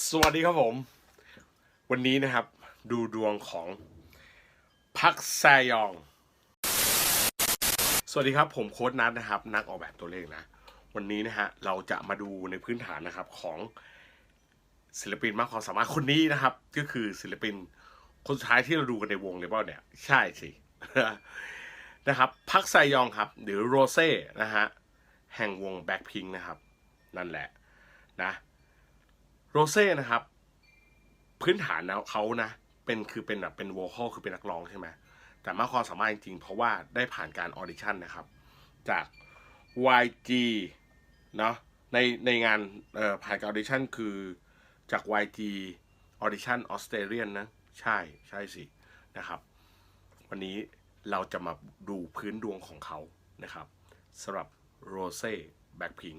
สวัสดีครับผม วันนี้นะครับ ดูดวงของพักแซยอง สวัสดีครับผมโค้ดนัทนะครับ นักออกแบบตัวเลขนะ วันนี้นะฮะเราจะมาดูในพื้นฐานนะครับของศิลปินมากความสามารถคนนี้นะครับ ก็คือศิลปินคนสุดท้ายที่เราดูกันในวงเลยเปล่าเนี่ย ใช่สินะครับพักไซยองครับ หรือโรเซ่นะฮะแห่งวงแบ็คพิงนะครับ นั่นแหละนะ โรเซ่นะครับ พื้นฐานแล้วเขานะ เป็นคือเป็นแบบเป็นโวคอลคือเป็นนักร้องใช่ไหมแต่มากความสามารถจริงๆ เพราะว่าได้ผ่านการออดิชั่นนะครับ จาก YG เนาะในในงานผ่านการออดิชั่นคือจาก YG ออดิชั่นออสเตรเลียนนะ ใช่ใช่สินะครับ วันนี้เราจะมาดูพื้นดวงของเขานะครับสำหรับโรเซ่แบ็คพิง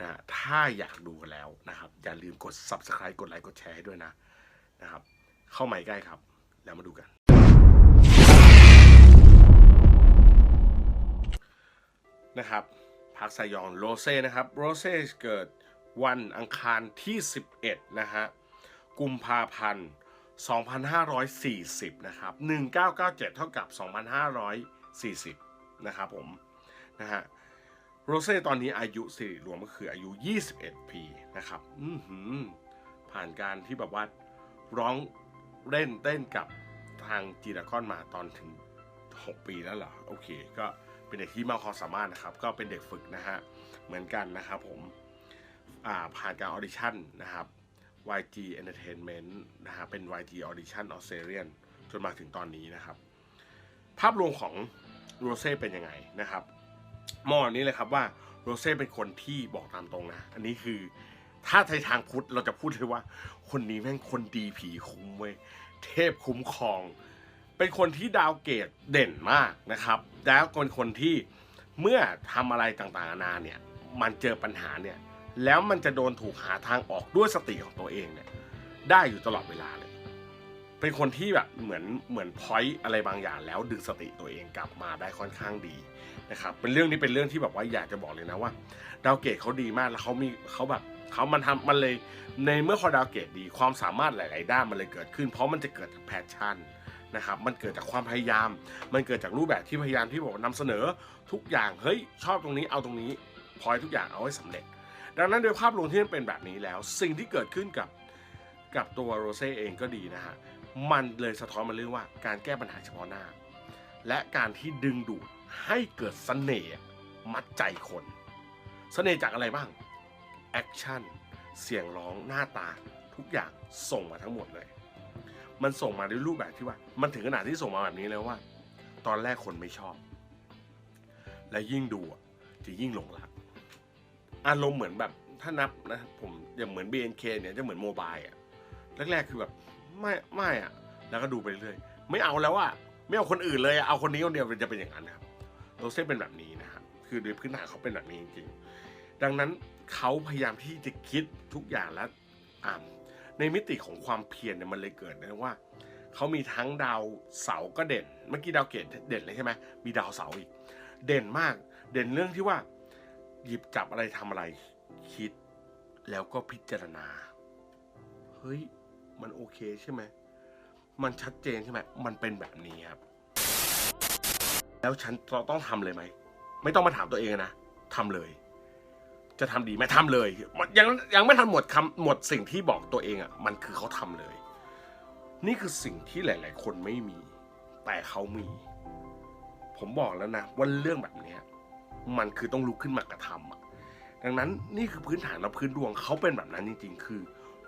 นะถ้าอยากดูแล้วนะครับ อย่าลืมกด subscribe กดไลค์กดแชร์ให้ด้วยนะนะครับ เข้ามาใกล้ครับ แล้วมาดูกัน นะครับพักไซยองโรเซ่นะครับโรเซ่เกิดวันอังคารที่ 11 นะฮะกุมภาพันธ์ 2540 นะครับ 1997 เท่ากับ 2540 นะครับผม นะฮะ โรเซ่ตอนนี้อายุสิริรวมก็คืออายุ 21 ปีนะครับ อืผ่านการที่แบบว่าร้องเล่นเต้นกับทางจีดากอนมาตอนถึง 6 ปีแล้วเหรอ โอเค ก็เป็นเด็กที่มากความสามารถนะครับ ก็เป็นเด็กฝึกนะฮะ เหมือนกันนะครับผม ผ่านการออดิชั่นนะครับ YG Entertainment นะฮะ เป็น YG Audition Australian จนมาถึงตอนนี้นะครับ ภาพรวมของโรเซ่เป็นยังไงนะครับ มองแบบนี้เลยครับว่าโรเซ่เป็นคนที่บอกตามตรงนะ อันนี้คือ ถ้าในทางพุทธเราจะพูดเลยว่า คนนี้แม่งคนดีผีคุ้มเว้ยเทพคุ้มครอง เป็นคนที่ดาวเกรดเด่นมากนะครับ แล้วเป็นคนที่เมื่อทำอะไรต่างๆนานาเนี่ย มันเจอปัญหาเนี่ย แล้วมันจะโดนถูกหาทางออกด้วยสติของตัวเองเนี่ย ได้อยู่ตลอดเวลาเลย เป็นคนที่แบบเหมือนเหมือนพอยต์อะไรบางอย่างแล้วดึงสติตัวเองกลับมาได้ค่อนข้างดีนะครับเป็นเรื่องนี้เป็นเรื่องที่แบบว่าอยากจะบอกเลยนะว่า ดาวเกตเขาดีมากแล้วเขามีเขาแบบเขามันทำมันเลยในเมื่อเขาดาวเกตดีความสามารถหลาย ๆ ด้านมันเลยเกิดขึ้น เพราะมันจะเกิดจากแพชชั่นนะครับมันเกิดจากความพยายาม มันเกิดจากรูปแบบที่พยายามที่บอกว่านำเสนอทุกอย่างเฮ้ยชอบตรงนี้เอาตรงนี้พอยทุกอย่างเอาให้สำเร็จ ดังนั้นโดยภาพรวมที่มันเป็นแบบนี้แล้ว สิ่งที่เกิดขึ้นกับกับตัวโรเซ่เองก็ดีนะฮะ มันเลยสะท้อนมาเรื่องว่าการแก้ปัญหาเฉพาะหน้า และการที่ดึงดูดให้เกิดเสน่ห์มัดใจคนเสน่ห์จากอะไรบ้างแอคชั่นเสียงร้องหน้าตาทุกอย่างส่งมาทั้งหมดเลย มันส่งมาในรูปแบบที่ว่า มันถึงขนาดที่ส่งมาแบบนี้แล้วว่า ตอนแรกคนไม่ชอบ และยิ่งดูจะยิ่งหลงรักอารมณ์เหมือนแบบถ้านับนะผมอย่างเหมือน BNK เนี่ยจะเหมือนโมบายอะแรกๆคือแบบ ไม่ไม่อะแล้วก็ดูไปเรื่อยไม่เอาแล้วอะไม่เอาคนอื่นเลยอะเอาคนนี้คนเดียวจะเป็นอย่างนั้นนะครับโรเซ่เป็นแบบนี้นะครับคือโดยพื้นฐานเขาเป็นแบบนี้จริงๆ ดังนั้นเขาพยายามที่จะคิดทุกอย่างแล้วอ่าในมิติของความเพียรเนี่ยมันเลยเกิดนะว่าเขามีทั้งดาวเสาก็เด่น เมื่อกี้ดาวเกตเด่นเลยใช่ไหมมีดาวเสาอีก เด่นมากเด่นเรื่องที่ว่า หยิบจับอะไรทำอะไรคิด แล้วก็พิจารณา เฮ้ย มันโอเคใช่ไหม มันชัดเจนใช่ไหม มันเป็นแบบนี้ครับ แล้วฉันต้องทำเลยไหม ไม่ต้องมาถามตัวเองนะทำเลย จะทำดีไหมทำเลย ยังยังไม่ทันหมดคำหมดสิ่งที่บอกตัวเองอะ มันคือเขาทำเลย นี่คือสิ่งที่หลาย ๆ คนไม่มี แต่เขามี ผมบอกแล้วนะว่าเรื่องแบบเนี้ยมันคือต้องลุกขึ้นมากระทำอะดังนั้นนี่คือพื้นฐานและพื้นดวงเขาเป็นแบบนั้นจริงๆ คือ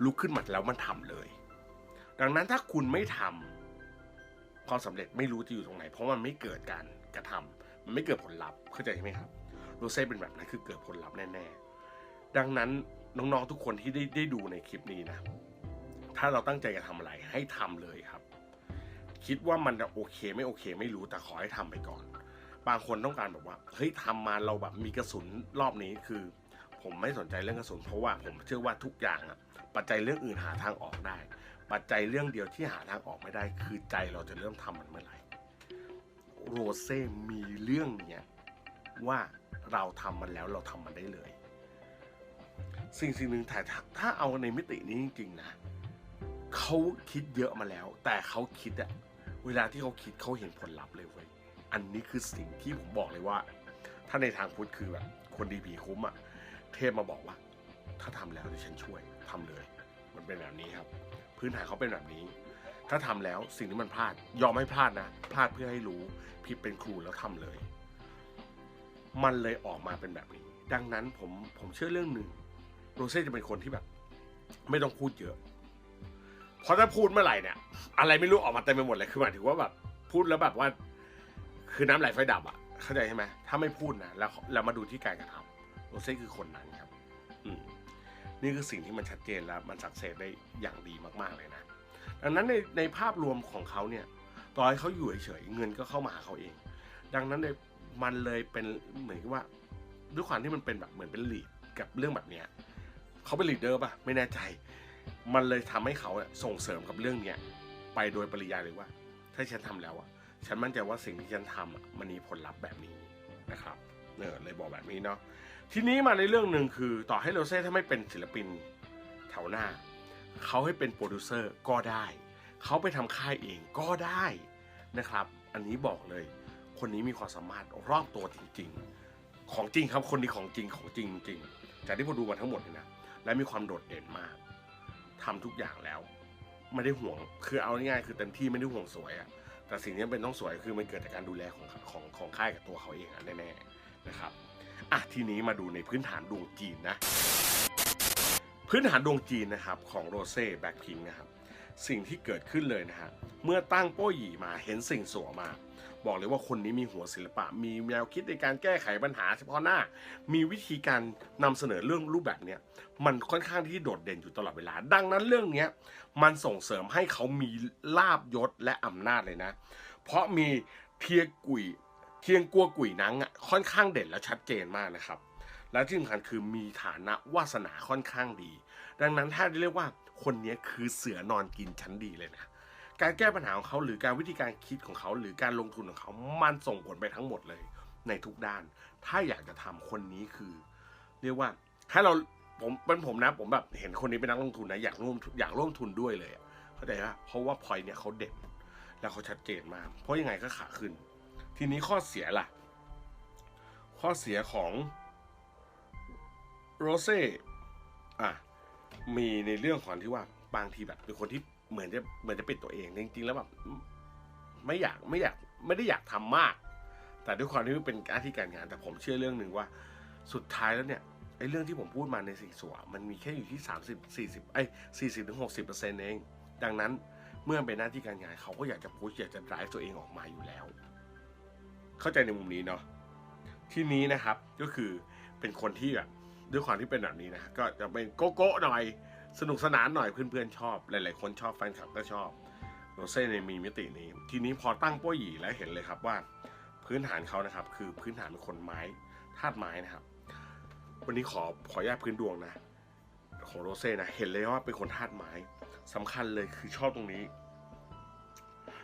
ลุกขึ้นมาแล้วมันทำเลย ดังนั้นถ้าคุณไม่ทำความสำเร็จไม่รู้จะอยู่ตรงไหน เพราะมันไม่เกิดการกระทำมันไม่เกิดผลลัพธ์เข้าใจไหมครับโรเซ่เป็นแบบนั้นคือเกิดผลลัพธ์แน่ๆดังนั้นน้องๆทุกคนที่ได้ได้ดูในคลิปนี้นะ ถ้าเราตั้งใจจะทำอะไรให้ทำเลยครับ คิดว่ามันจะโอเคไม่โอเค ไม่รู้แต่ขอให้ทำไปก่อน บางคนต้องการแบบว่าเฮ้ยทำมาเราแบบมีกระสุนรอบนี้คือ ผมไม่สนใจเรื่องกระสุนเพราะว่าผมเชื่อว่าทุกอย่างอะปัจจัยเรื่องอื่นหาทางออกได้ ปัจจัยเรื่องเดียวที่หาทางออกไม่ได้ คือใจเราจะเริ่มทำมันเมื่อไหร่โรเซ่มีเรื่องเนี้ยว่าเราทำมันแล้วเราทำมันได้เลย สิ่งสิ่งหนึ่งแต่ถ้าถ้าเอาในมิตินี้จริงๆนะเขาคิดเยอะมาแล้ว แต่เขาคิดอะเวลาที่เขาคิดเขาเห็นผลลัพธ์เลยเว้ยอันนี้คือสิ่งที่ผมบอกเลยว่า ถ้าในทางพุทธคือแบบคนดีผีคุ้มอะเทพมาบอกว่า ถ้าทำแล้วเดี๋ยวฉันช่วยทำเลย มันเป็นแบบนี้ครับ พื้นฐานเขาเป็นแบบนี้ ถ้าทำแล้วสิ่งที่มันพลาด ยอมให้พลาดนะพลาดเพื่อให้รู้ผิดเป็นครูแล้วทำเลย มันเลยออกมาเป็นแบบนี้ ดังนั้นผมผมเชื่อเรื่องหนึ่งโรเซ่จะเป็นคนที่แบบ ไม่ต้องพูดเยอะ เพราะถ้าพูดเมื่อไหร่เนี่ย อะไรไม่รู้ออกมาเต็มไปหมดเลยคือหมายถึงว่าแบบ พูดแล้วแบบว่า คือน้ำไหลไฟดับอะเข้าใจใช่ไหมถ้าไม่พูดนะแล้วเรามาดูที่การกระทำโรเซ่คือคนนั้นครับ อืม นี่คือสิ่งที่มันชัดเจนแล้วมันสักเซสได้อย่างดีมากๆเลยนะ ดังนั้นในในภาพรวมของเขาเนี่ยต่อให้เขาอยู่เฉยๆเงินก็เข้ามาหาเขาเอง ดังนั้นในมันเลยเป็นเหมือนกับว่าด้วยความที่มันเป็นแบบเหมือนเป็นลีดกับเรื่องแบบเนี้ยเขาเป็นลีดเดอร์ป่ะไม่แน่ใจ มันเลยทำให้เขาส่งเสริมกับเรื่องเนี้ยไปโดยปริยายเลยว่า ถ้าฉันทำแล้วอะฉันมั่นใจว่าสิ่งที่ฉันทำมันมีผลลัพธ์แบบนี้นะครับเนอเลยบอกแบบนี้เนาะ ทีนี้มาในเรื่องหนึ่งคือต่อให้โรเซ่ถ้าไม่เป็นศิลปินแถวหน้า เขาให้เป็นโปรดิวเซอร์ก็ได้ เขาไปทำค่ายเองก็ได้นะครับ อันนี้บอกเลย คนนี้มีความสามารถรอบตัวจริง ๆ ของจริงครับคนนี้ของจริงของจริงจริงจากที่ผมดูมาทั้งหมดเลยนะและมีความโดดเด่นมากทำทุกอย่างแล้ว ไม่ได้ห่วงคือเอาง่ายๆคือเต็มที่ไม่ได้ห่วงสวยอะแต่สิ่งที่เป็นต้องสวยคือมันเกิดจากการดูแลของของของค่ายกับตัวเขาเองอะแน่ๆ นะครับอะทีนี้มาดูในพื้นฐานดวงจีนนะ พื้นฐานดวงจีนนะครับของโรเซ่แบ็คพิงนะครับสิ่งที่เกิดขึ้นเลยนะฮะเมื่อตั้งโป้หยี่มาเห็นสิ่งสวยมา บอกเลยว่าคนนี้มีหัวศิลปะ มีแนวคิดในการแก้ไขปัญหาเฉพาะหน้า มีวิธีการนำเสนอเรื่องรูปแบบเนี้ยมันค่อนข้างที่โดดเด่นอยู่ตลอดเวลา ดังนั้นเรื่องเนี้ยมันส่งเสริมให้เขามีลาบยศและอำนาจเลยนะ เพราะมีเทียกุย เทียงกัวกุ๋ยนังอะค่อนข้างเด่นและชัดเจนมากนะครับ และที่สำคัญคือมีฐานะวาสนาค่อนข้างดี ดังนั้นถ้าเรียกว่าคนนี้คือเสือนอนกินชั้นดีเลยนะการแก้ปัญหาของเขาหรือการวิธีการคิดของเขา หรือการลงทุนของเขา มันส่งผลไปทั้งหมดเลย ในทุกด้าน ถ้าอยากจะทำคนนี้คือ เรียกว่าถ้าเราผมเป็นผมนะผมแบบเห็นคนนี้เป็นนักลงทุนนะอยากร่วมอยากร่วมทุนด้วยเลยอะเข้าใจปะเพราะว่าพอยเนี่ยเขาเด่นแล้วเขาชัดเจนมาก เพราะยังไงก็ขาขึ้น ทีนี้ข้อเสียล่ะ ข้อเสียของโรเซ่อะมีในเรื่องของที่ว่าบางทีแบบเป็นคนที่เหมือนจะเหมือนจะเป็นตัวเองจริงๆแล้วแบบไม่อยากไม่อยากไม่ได้อยากทำมาก แต่ด้วยความที่เป็นอาที่การงาน แต่ผมเชื่อเรื่องหนึ่งว่า สุดท้ายแล้วเนี่ยไอ้เรื่องที่ผมพูดมาในสิ่งสัวมันมีแค่อยู่ที่ 30 40ไอ้40ถึง60เปอร์เซ็นต์เอง ดังนั้นเมื่อเป็นหน้าที่การงานเขาก็อยากจะพุชอยากจะ drive ตัวเองออกมาอยู่แล้ว เข้าใจในมุมนี้เนาะที่นี้นะครับก็คือเป็นคนที่แบบด้วยความที่เป็นแบบนี้นะก็จะเป็นโกโก้หน่อยสนุกสนานหน่อยเพื่อนๆชอบ หลาย ๆ คนชอบแฟนคลับก็ชอบโรเซ่ในมีมิตินี้ ทีนี้พอตั้งป้หยีแล้วเห็นเลยครับว่า พื้นฐานเขานะครับ คือพื้นฐานเป็นคนไม้ธาตุไม้นะครับ วันนี้ขอขอญาตพื้นดวงนะ ของโรเซ่นะเห็นเลยว่าเป็นคนธาตุไม้สำคัญเลยคือชอบตรงนี้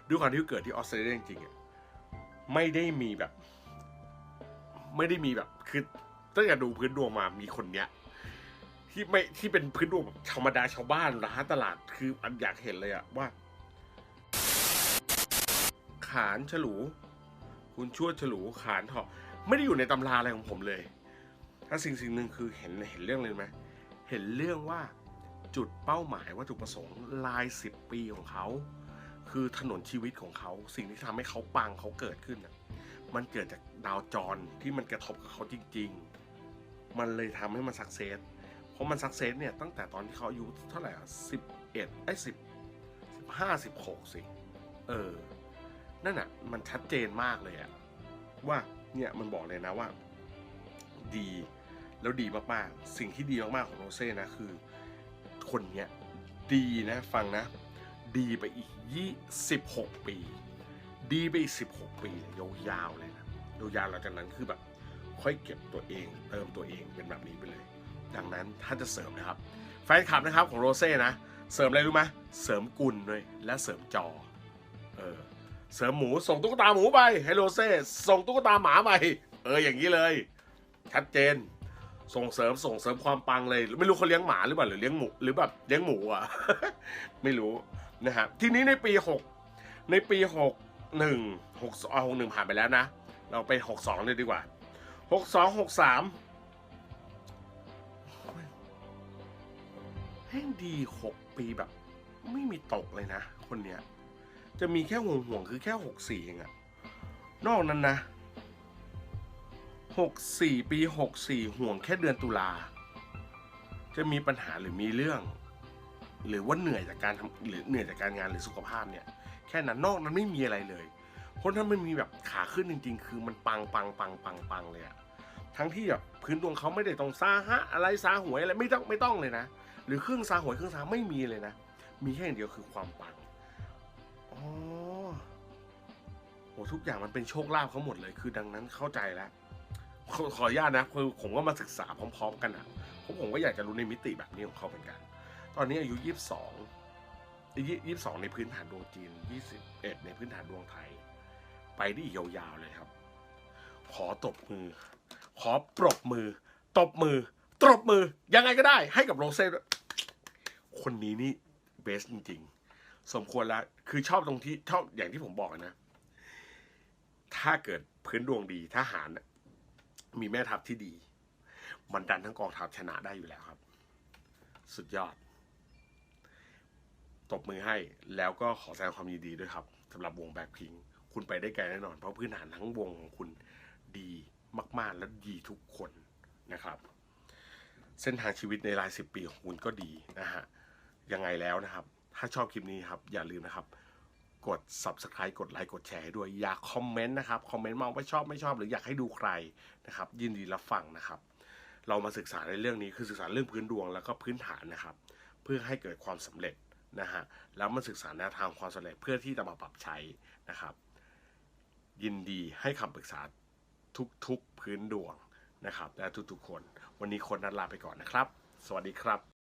ด้วยความที่เกิดที่ออสเตรเลียจริงๆอะ ไม่ได้มีแบบ ไม่ได้มีแบบ คือตั้งแต่ดูพื้นดวงมามีคนเนี้ย ที่ไม่ที่เป็นพื้นดวงแบบธรรมดาชาวบ้านร้านตลาดคืออันอยากเห็นเลยอะว่า ขานฉลู คุณชวดฉลูขานเถาะไม่ได้อยู่ในตำราอะไรของผมเลยถ้าสิ่งสิ่งหนึ่งคือเห็นเห็นเรื่องเลยไหมเห็นเรื่องว่าจุดเป้าหมายวัตถุประสงค์ลายสิบปีของเขา คือถนนชีวิตของเขาสิ่งที่ทำให้เขาปังเขาเกิดขึ้นน่ะมันเกิดจากดาวจรที่มันกระทบกับเขาจริง ๆ มันเลยทำให้มันสักเซสเพราะมันสักเซสเนี่ยตั้งแต่ตอนที่เขาอายุเท่าไหร่อะสิบเอ็ดไอ้สิบสิบห้าสิบหกสิเออ นั่นอะ มันชัดเจนมากเลยอะว่าเนี่ยมันบอกเลยนะว่า ดีแล้วดีมากๆ สิ่งที่ดีมากๆของโรเซ่นะคือ คนเนี้ยดีนะฟังนะ ดีไปอีกยี่สิบหกปี ดีไปอีกสิบหกปีเลยยาวๆเลยนะยาวๆหลังจากนั้นคือแบบ ค่อยเก็บตัวเอง เติมตัวเองเป็นแบบนี้ไปเลย ดังนั้นถ้าจะเสริมนะครับ แฟนคลับนะครับของโรเซ่นะ เสริมอะไรรู้ไหมเสริมกุลด้วยและเสริมจอ เออ เสริมหมูส่งตุ๊กตาหมูไปให้โรเซ่ส่งตุ๊กตาหมาไปเอออย่างนี้เลย ชัดเจนส่งเสริมส่งเสริมความปังเลย ไม่รู้เขาเลี้ยงหมาหรือเปล่าหรือเลี้ยงหมูหรือแบบเลี้ยงหมูอะ ไม่รู้ นะฮะทีนี้ในปีหกในปีหกหนึ่งหกเอาหกหนึ่งผ่านไปแล้วนะ เราไปหกสองเลยดีกว่าหกสองหกสามแห่งดีหกปีแบบ ไม่มีตกเลยนะ คนเนี้ย จะมีแค่ห่วงห่วงๆคือแค่หกสี่เองอะนอกนั้นนะหกสี่ปีหกสี่ห่วงแค่เดือนตุลา จะมีปัญหาหรือมีเรื่อง หรือว่าเหนื่อยจากการทำหรือเหนื่อยจากการงานหรือสุขภาพเนี่ย แค่นั้นนอกนั้นไม่มีอะไรเลย เพราะถ้ามันมีแบบขาขึ้นจริง ๆ คือมันปังปังปังปังปังเลยอะทั้งที่แบบพื้นดวงเขาไม่ได้ต้องซาฮะอะไรซาหวยอะไรไม่ต้องไม่ต้องเลยนะ หรือเครื่องซาหวยเครื่องซาไม่มีเลยนะ มีแค่อย่างเดียวคือความปังอ๋อโหทุกอย่างมันเป็นโชคลาภเขาหมดเลย คือดังนั้นเข้าใจแล้วขอขออนุญาตนะคือผมก็มาศึกษาพร้อม ๆ กันนะเพราะผมก็อยากจะรู้ในมิติแบบนี้ของเขาเหมือนกัน ตอนนี้อายุยี่สิบสองยี่สิบสองในพื้นฐานดวงจีนยี่สิบเอ็ดในพื้นฐานดวงไทย ไปได้ยาวๆเลยครับ ขอตบมือ ขอปรบมือ ตบมือ ตบมือ ยังไงก็ได้ ให้กับโรเซ่คนนี้นี่เบสจริงๆ สมควรแล้วคือชอบตรงที่ชอบอย่างที่ผมบอกนะ ถ้าเกิดพื้นดวงดีทหารมีแม่ทัพที่ดี มันดันทั้งกองทัพชนะได้อยู่แล้วครับ สุดยอด ตบมือให้ แล้วก็ขอแสดงความยินดีด้วยครับสำหรับวงแบ็คพิงคุณไปได้ไกลแน่นอน เพราะพื้นฐานทั้งวงของคุณดีมาก ๆ และดีทุกคนนะครับ เส้นทางชีวิตในรายสิบปีของคุณก็ดีนะฮะยังไงแล้วนะครับ ถ้าชอบคลิปนี้ครับ อย่าลืมนะครับ กด subscribe กดไลค์กดแชร์ให้ด้วย อยากคอมเมนต์นะครับ คอมเมนต์มาว่าชอบไม่ชอบหรืออยากให้ดูใครนะครับ ยินดีรับฟังนะครับ เรามาศึกษาในเรื่องนี้คือศึกษาเรื่องพื้นดวงแล้วก็พื้นฐานนะครับ เพื่อให้เกิดความสำเร็จ นะฮะแล้วมาศึกษาแนวทางความสำเร็จเพื่อที่จะมาปรับใช้นะครับ ยินดีให้คำปรึกษาทุกๆพื้นดวงนะครับและทุกๆคน วันนี้คนนัดลาไปก่อนนะครับ สวัสดีครับ